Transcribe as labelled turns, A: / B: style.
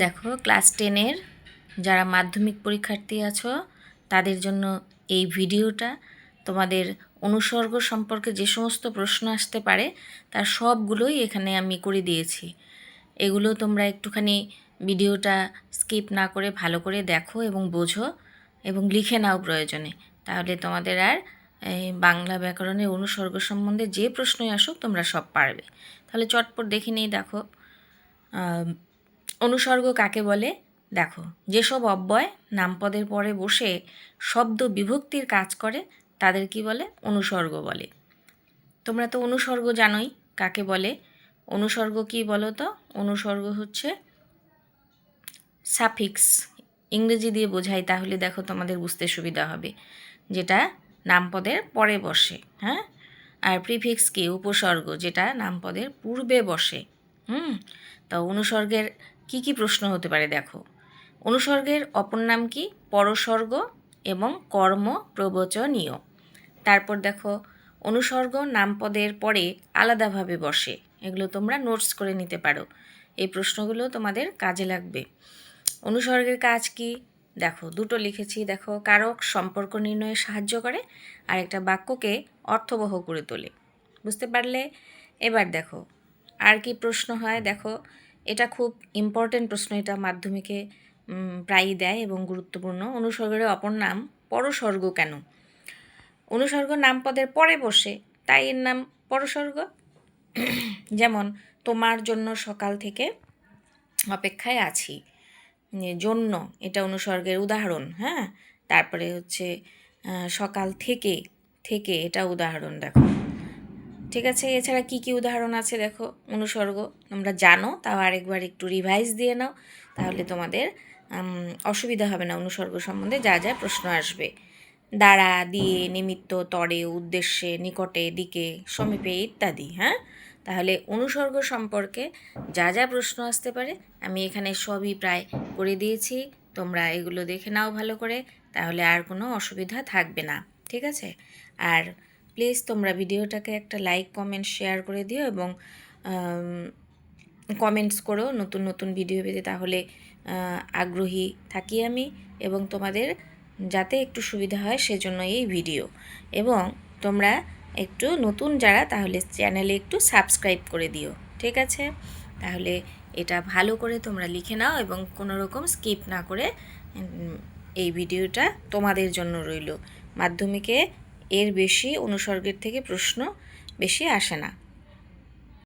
A: দেখো ক্লাস টেনের যারা মাধ্যমিক পরীক্ষার্থী আছো, তাদের জন্য এই ভিডিওটা, তোমাদের অনুসর্গ সম্পর্কে যে সমস্ত প্রশ্ন আসতে পারে, তার সবগুলোই এখানে আমি করে দিয়েছি। এগুলো তোমরা একটুখানি ভিডিওটা স্কিপ না করে ভালো করে দেখো এবং বোঝো এবং লিখে নাও প্রয়োজনে। তাহলে তোমাদের আর বাংলা ব্যাকরণের অনুসর্গ সম্বন্ধে যে প্রশ্নই আসুক, তোমরা সব পারবে। তাহলে চটপট দেখে নিই, দেখো। অনুসর্গ কাকে বলে? দেখো, যেসব অব্যয় নামপদের পরে বসে শব্দ বিভক্তির কাজ করে, তাদের কি বলে? অনুসর্গ বলে। তোমরা তো অনুসর্গ জানোই কাকে বলে। অনুসর্গ কি বলো তো? অনুসর্গ হচ্ছে সাফিক্স ইংরেজি দিয়ে বোঝাই, তাহলে দেখো তোমাদের বুঝতে সুবিধা হবে। যেটা নামপদের পরে বসে হ্যাঁ? আর প্রিফিক্স কি? উপসর্গ, যেটা নামপদের পূর্বে বসে, হুম? তো অনুসর্গের কি কি প্রশ্ন হতে পারে দেখো। অনুসর্গের অপর নাম কি? পরসর্গ এবং কর্ম প্রবচনীয়। তারপর দেখো, অনুসর্গ নামপদের পরে আলাদাভাবে বসে। এগুলো তোমরা নোটস করে নিতে পারো। এই প্রশ্নগুলো তোমাদের কাজে লাগবে। অনুসর্গের কাজ কি? দেখো, দুটো লিখেছি। দেখো, কারক সম্পর্ক নির্ণয়ে সাহায্য করে আর একটা বাক্যকে অর্থবহ করে তোলে। বুঝতে পারলে? এবার দেখো, আর কি প্রশ্ন হয়? দেখো এটা খুব ইম্পর্টেন্ট প্রশ্ন, এটা মাধ্যমিকে প্রায়ই দেয় এবং গুরুত্বপূর্ণ। অনুসর্গের অপর নাম, পরসর্গ কেন? অনুসর্গ নামপদের পরে বসে, তাই এর নাম পরসর্গ। যেমন, তোমার জন্য সকাল থেকে অপেক্ষায় আছি জন্য, এটা অনুসর্গের উদাহরণ হ্যাঁ? তারপরে হচ্ছে সকাল থেকে থেকে এটা উদাহরণ, দেখো। ঠিক আছে, এছাড়া কি কি উদাহরণ আছে দেখো, অনুসর্গ তোমরা জানো, তাও আরেকবার একটু রিভাইজ দিয়ে নাও, তাহলে তোমাদের অসুবিধা হবে না অনুসর্গ সম্বন্ধে যা যা প্রশ্ন আসবে। দ্বারা, দিয়ে, নিমিত্ত, তরে, উদ্দেশ্যে, নিকটে, দিকে, সমীপে ইত্যাদি হ্যাঁ? তাহলে অনুসর্গ সম্পর্কে যা যা প্রশ্ন আসতে পারে, আমি এখানে সবই প্রায় করে দিয়েছি, তোমরা এগুলো দেখে নাও ভালো করে, তাহলে আর কোনো অসুবিধা থাকবে না, ঠিক আছে? আর প্লিজ তোমরা ভিডিওটাকে একটা লাইক, কমেন্ট, শেয়ার করে দিও এবং কমেন্টস করো নতুন নতুন ভিডিও পেতে তাহলে আগ্রহী থাকি আমি এবং তোমাদের যাতে একটু সুবিধা হয় সেজন্য এই ভিডিও। এবং তোমরা একটু নতুন যারা তাহলে চ্যানেলে একটু সাবস্ক্রাইব করে দিও, ঠিক আছে? তাহলে এটা ভালো করে তোমরা লিখে নাও এবং কোনো রকম স্কিপ না করে এই ভিডিওটা তোমাদের জন্য রইল। মাধ্যমিকে এর বেশি অনুসর্গের থেকে প্রশ্ন বেশি আসে না।